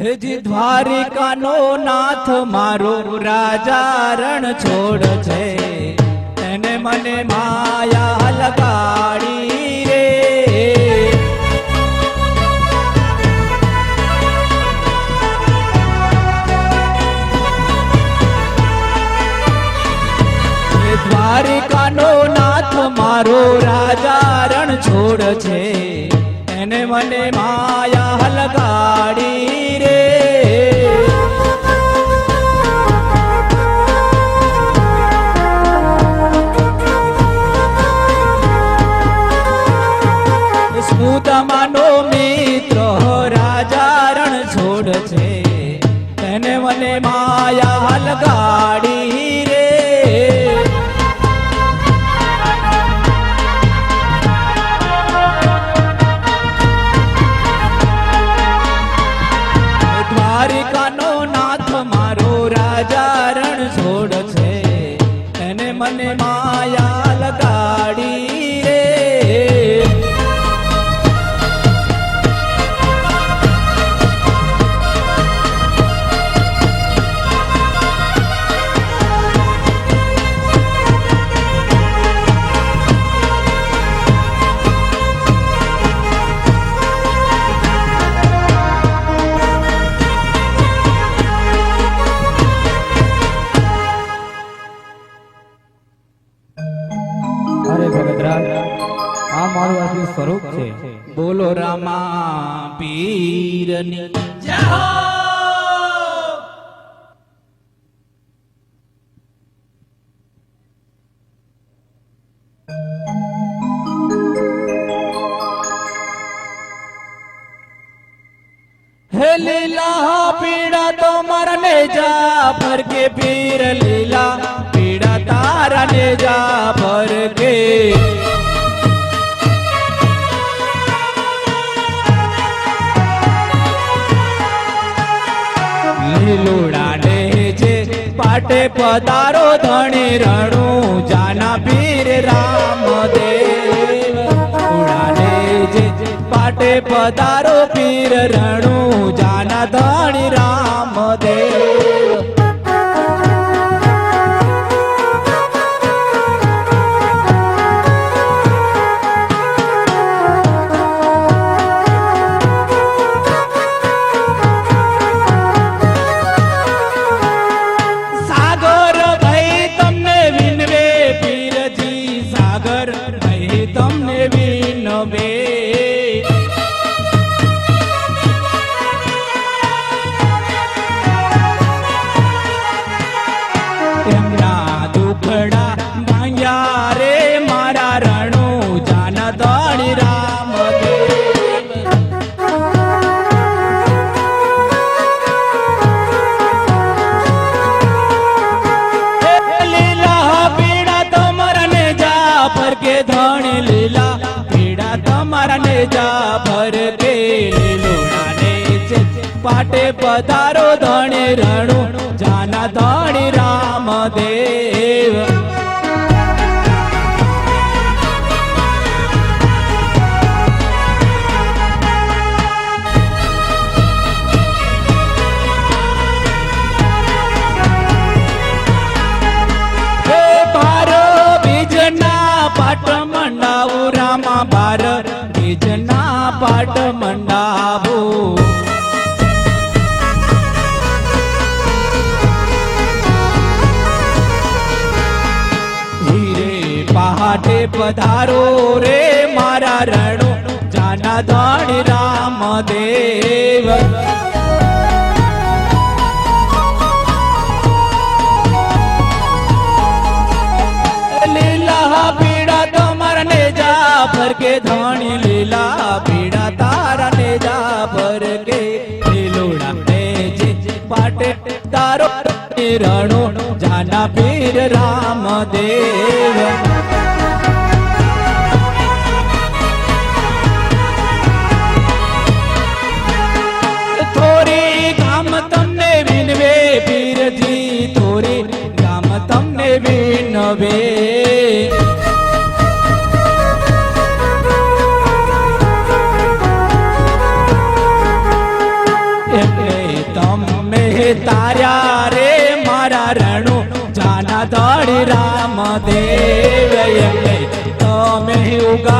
હેજી દ્વારિકાનો નાથ મારો રાજા રણ છોડ છે. એને મને માયા લગાડી મારો રાજા રણ છોડ છે. એને મને માયા લગાડી i Mano Mi રામા પીરની. જય હો હે લીલા પીડા તો મરને જા ભર કે પીર લીલા પીડા તારા ને જા ભર કે ને છે પાટે પધારો ધણી રણું, જાના પીર રામદેવ. ઉડાને જે પાટે પધારો પીર રણું, જાના ધણી રામદેવ જા ફર કે લીલોડા ને પાટે પધારો ધણી રણુ જાના ધણી રામદેવ. મંડાવું હીરે પહાટે પધારો રે મારા રણો, જાના ધણ રામ દેવ લીલા પીડા તમારા ને જા ફરકે ધણી લીલા તારો રણો જાના પીર રામદેવ. થોરી ગામ તમને વિનવે પીરજી, થોરી ગામ તમને વિનવે. એમને તાર્યા રામદેવ એમને તમે ઉગાડ્યા